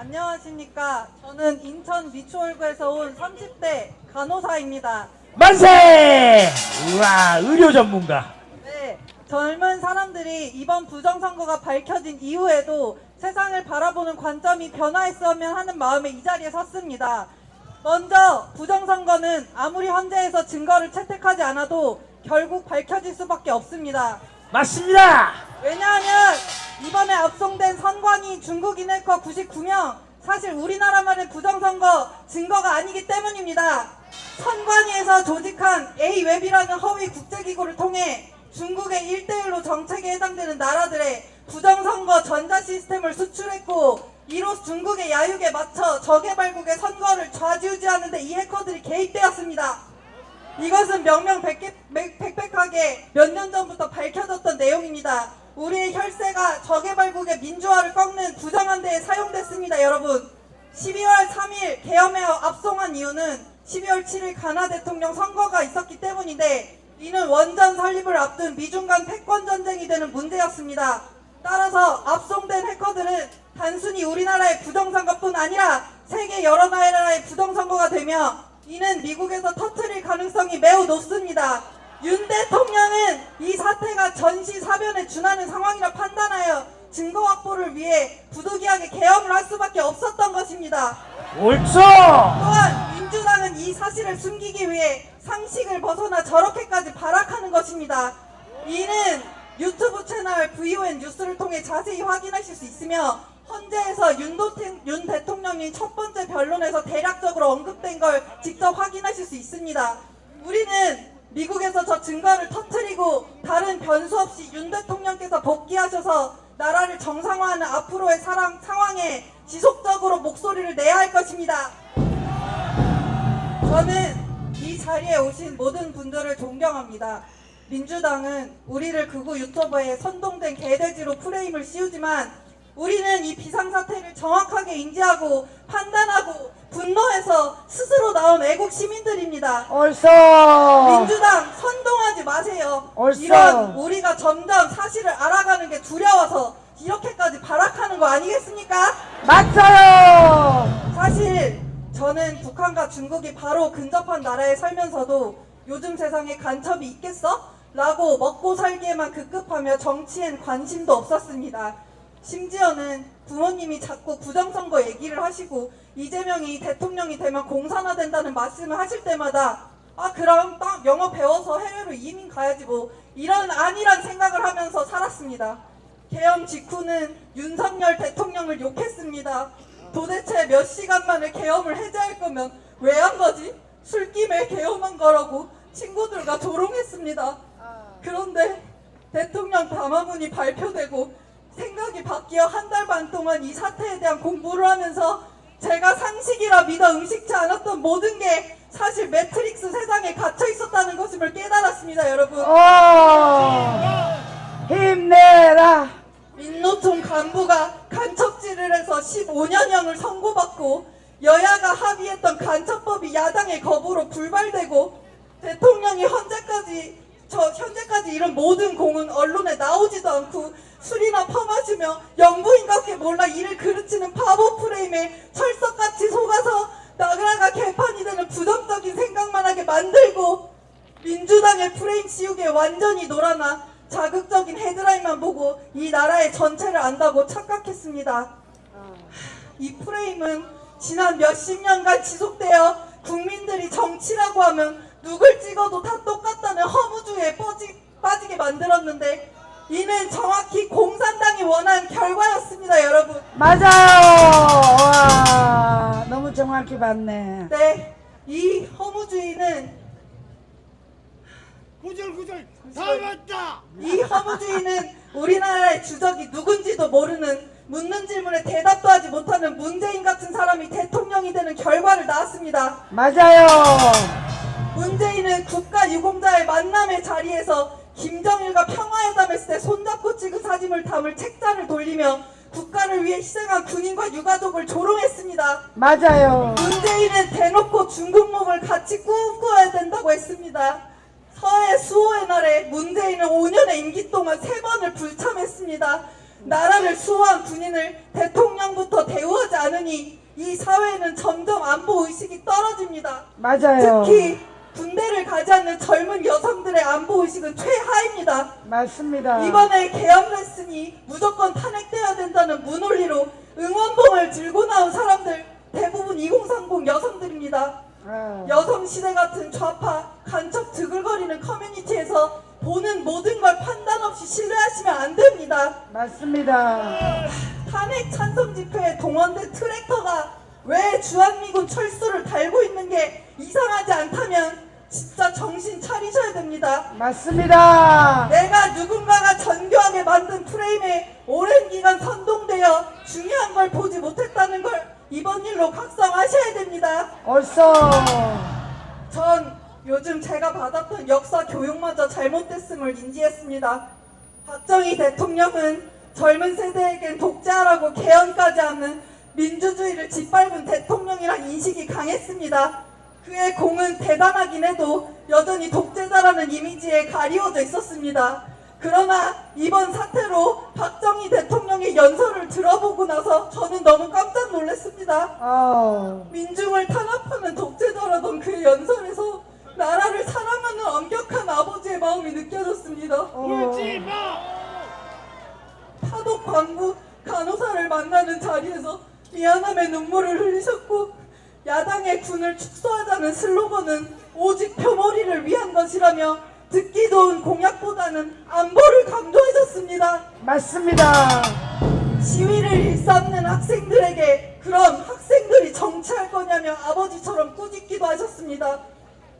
안녕하십니까. 저는 인천 미추홀구에서 온 30대 간호사입니다. 만세! 우와, 의료 전문가. 네, 젊은 사람들이 이번 부정선거가 밝혀진 이후에도 세상을 바라보는 관점이 변화했으면 하는 마음에 이 자리에 섰습니다. 먼저 부정선거는 아무리 헌재에서 증거를 채택하지 않아도 결국 밝혀질 수밖에 없습니다. 맞습니다! 왜냐하면 이번에 압송된 선관위 중국 인 해커 99명 사실 우리나라만의 부정선거 증거가 아니기 때문입니다. 선관위에서 조직한 A웹이라는 허위 국제기구를 통해 중국의 1대1로 정책에 해당되는 나라들의 부정선거 전자 시스템을 수출했고 이로 중국의 야육에 맞춰 저개발국의 선거를 좌지우지하는 데 이 해커들이 개입되었습니다. 이것은 명명백백하게 몇 년 전부터 밝혀졌던 내용입니다. 우리의 혈세가 저개발국의 민주화를 꺾는 부정한 데에 사용됐습니다, 여러분. 12월 3일 계엄에 압송한 이유는 12월 7일 가나 대통령 선거가 있었기 때문인데 이는 원전 설립을 앞둔 미중 간 패권 전쟁이 되는 문제였습니다. 따라서 압송된 해커들은 단순히 우리나라의 부정선거뿐 아니라 세계 여러 나라의 부정선거가 되며 이는 미국에서 터트릴 가능성이 매우 높습니다. 윤 대통령은 이 사태가 전시사변에 준하는 상황이라 판단하여 증거 확보를 위해 부득이하게 계엄을 할 수밖에 없었던 것입니다. 옳죠! 또한 민주당은 이 사실을 숨기기 위해 상식을 벗어나 저렇게까지 발악하는 것입니다. 이는 유튜브 채널 VON 뉴스를 통해 자세히 확인하실 수 있으며 헌재에서 윤, 도태- 윤 대통령이 첫 번째 변론에서 대략적으로 언급된 걸 직접 확인하실 수 있습니다. 우리는 미국에서 저 증거를 터트리고 다른 변수 없이 윤 대통령께서 복귀하셔서 나라를 정상화하는 앞으로의 사랑, 상황에 지속적으로 목소리를 내야 할 것입니다. 저는 이 자리에 오신 모든 분들을 존경합니다. 민주당은 우리를 극우 유튜버에 선동된 개돼지로 프레임을 씌우지만 우리는 이 비상사태를 정확하게 인지하고 판단하고 분노해서 스스로 나온 애국 시민들입니다. 옳소! 민주당 선동하지 마세요. 옳소. 이런 우리가 점점 사실을 알아가는 게 두려워서 이렇게까지 발악하는 거 아니겠습니까? 맞아요! 사실 저는 북한과 중국이 바로 근접한 나라에 살면서도 요즘 세상에 간첩이 있겠어? 라고 먹고 살기에만 급급하며 정치엔 관심도 없었습니다. 심지어는 부모님이 자꾸 부정선거 얘기를 하시고 이재명이 대통령이 되면 공산화된다는 말씀을 하실 때마다 아 그럼 딱 영어 배워서 해외로 이민 가야지 뭐 이런 아니란 생각을 하면서 살았습니다. 개엄 직후는 윤석열 대통령을 욕했습니다. 도대체 몇 시간 만에 개엄을 해제할 거면 왜 한 거지? 술김에 개엄한 거라고 친구들과 조롱했습니다. 그런데 대통령 담화문이 발표되고 생각이 바뀌어 한 달 반 동안 이 사태에 대한 공부를 하면서 제가 상식이라 믿어 의식치 않았던 모든 게 사실 매트릭스 세상에 갇혀 있었다는 것임을 깨달았습니다, 여러분. 어! 힘내라! 민노총 간부가 간첩질을 해서 15년형을 선고받고 여야가 합의했던 간첩법이 야당의 거부로 불발되고 대통령이 현재까지 저 현재까지 이런 모든 공은 언론에 나오지도 않고 술이나 퍼마시며 영부인밖에 몰라 이를 그르치는 바보 프레임에 철석같이 속아서 나라가 개판이 되는 부정적인 생각만 하게 만들고 민주당의 프레임 씌우기에 완전히 놀아나 자극적인 헤드라인만 보고 이 나라의 전체를 안다고 착각했습니다. 이 프레임은 지난 몇십 년간 지속되어 국민들이 정치라고 하면 누굴 찍어도 다 똑같다는 허무주의에 빠지, 빠지게 만들었는데 이는 정확히 공산당이 원한 결과였습니다, 여러분. 맞아요! 와, 너무 정확히 봤네. 네, 이 허무주의는 구절구절 다 맞다. 이 허무주의는 우리나라의 주적이 누군지도 모르는 묻는 질문에 대답도 하지 못하는 문재인 같은 사람이 대통령이 되는 결과를 낳았습니다. 맞아요! 문재인은 국가 유공자의 만남의 자리에서 김정일과 평화회담했을 때 손잡고 찍은 사진을 담을 책자를 돌리며 국가를 위해 희생한 군인과 유가족을 조롱했습니다. 맞아요! 문재인은 대놓고 중국몽을 같이 꿈꿔야 된다고 했습니다. 서해 수호의 날에 문재인은 5년의 임기 동안 세 번을 불참했습니다. 나라를 수호한 군인을 대통령부터 대우하지 않으니 이 사회는 점점 안보 의식이 떨어집니다. 맞아요. 특히 군대를 가지 않는 젊은 여성들의 안보 의식은 최하입니다. 맞습니다. 이번에 레슨이 무조건 탄핵돼야 된다는 무논리로 응원봉을 들고 나온 사람들 대부분 2030 여성들입니다. 아, 여성 시대 같은 좌파 간첩 드글거리는 커뮤니티에서 보는 모든 걸 판단 없이 신뢰하시면 안 됩니다. 맞습니다. 탄핵 찬성 집회에 동원된 트랙터가 왜 주한미군 철수를 달고 있는 게 이상하지 않다면 진짜 정신 차리셔야 됩니다. 맞습니다. 내가 누군가가 정교하게 만든 프레임에 오랜 기간 선동되어 중요한 걸 보지 못했다는 걸 이번 일로 각성하셔야 됩니다. 옳소. 전 요즘 제가 받았던 역사 교육마저 잘못됐음을 인지했습니다. 박정희 대통령은 젊은 세대에겐 독재하라고 개헌까지 하는 민주주의를 짓밟은 대통령이란 인식이 강했습니다. 그의 공은 대단하긴 해도 여전히 독재자라는 이미지에 가리워져 있었습니다. 그러나 이번 사태로 박정희 대통령의 연설을 들어보고 나서 저는 너무 깜짝 놀랐습니다. 어, 민중을 탄압하는 독재자라던 그 연설에서 나라를 사랑하는 엄격한 아버지의 마음이 느껴졌습니다. 어, 울지 마. 파독 광부 간호사를 만나는 자리에서 미안함의 눈물을 흘리셨고 야당의 군을 축소하자는 슬로건은 오직 표머리를 위한 것이라며 듣기 좋은 공약보다는 안보를 강조하셨습니다. 맞습니다. 시위를 일삼는 학생들에게 그럼 학생들이 정치할 거냐며 아버지처럼 꾸짖기도 하셨습니다.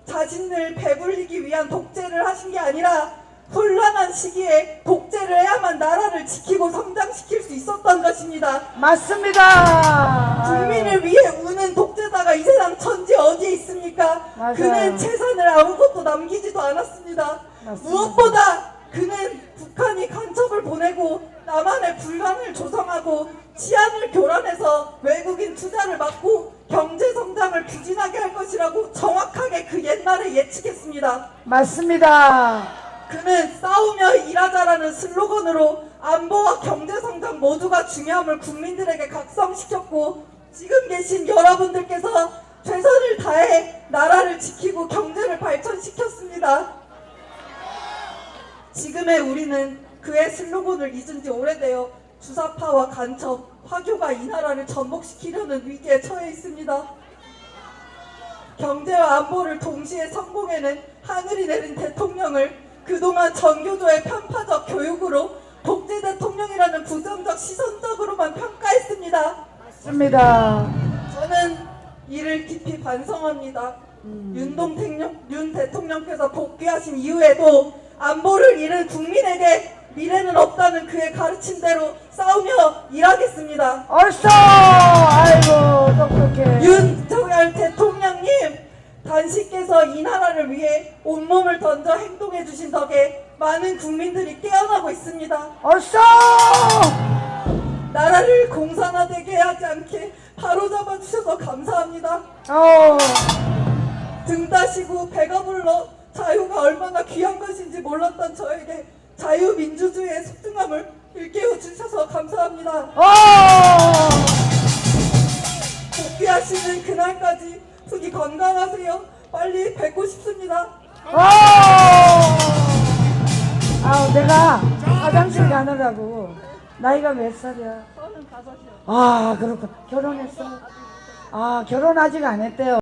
자신을 배불리기 위한 독재를 하신 게 아니라 혼란한 시기에 독재를 해야만 나라를 지키고 성장시킬 수 있었던 것입니다. 맞습니다. 국민을 위해 우는 독재자가 이 세상 천지 어디에 있습니까? 맞아요. 그는 재산을 아무것도 남기지도 않았습니다. 맞습니다. 무엇보다 그는 북한이 간첩을 보내고 남한의 불안을 조성하고 치안을 교란해서 외국인 투자를 막고 경제 성장을 부진하게 할 것이라고 정확하게 그 옛날에 예측했습니다. 맞습니다. 그는 싸우며 일하자라는 슬로건으로 안보와 경제 성장 모두가 중요함을 국민들에게 각성시켰고 지금 계신 여러분들께서 최선을 다해 나라를 지키고 경제를 발전시켰습니다. 지금의 우리는 그의 슬로건을 잊은 지 오래되어 주사파와 간첩, 화교가 이 나라를 전복시키려는 위기에 처해 있습니다. 경제와 안보를 동시에 성공해낸 하늘이 내린 대통령을 그동안 전교조의 편파적 교육으로 독재 대통령이라는 부정적 시선적으로만 평가했습니다. 맞습니다. 저는 이를 깊이 반성합니다. 윤동 대통령, 윤 대통령께서 복귀하신 이후에도 안보를 잃은 국민에게 미래는 없다는 그의 가르침대로 싸우며 일하겠습니다. 옳소. 아이고 똑똑해. 대통령님 단식께서 이 나라를 위해 온몸을 던져 행동해 주신 덕에 많은 국민들이 깨어나고 있습니다. 옳소. 나라를 공산화되게 하지 않게 바로잡아 주셔서 감사합니다. 어, 등 따시고 배가 불러 자유가 얼마나 귀한 것인지 몰랐던 저에게 자유민주주의의 소중함을 일깨워 주셔서 감사합니다. 어. 복귀하시는 그날까지 부디 건강하세요. 빨리 뵙고 싶습니다. 어. 아, 내가 화장실 가느라고 나이가 몇 살이야? 35이요. 아, 그렇군. 결혼했어? 아, 결혼 아직 안 했대요.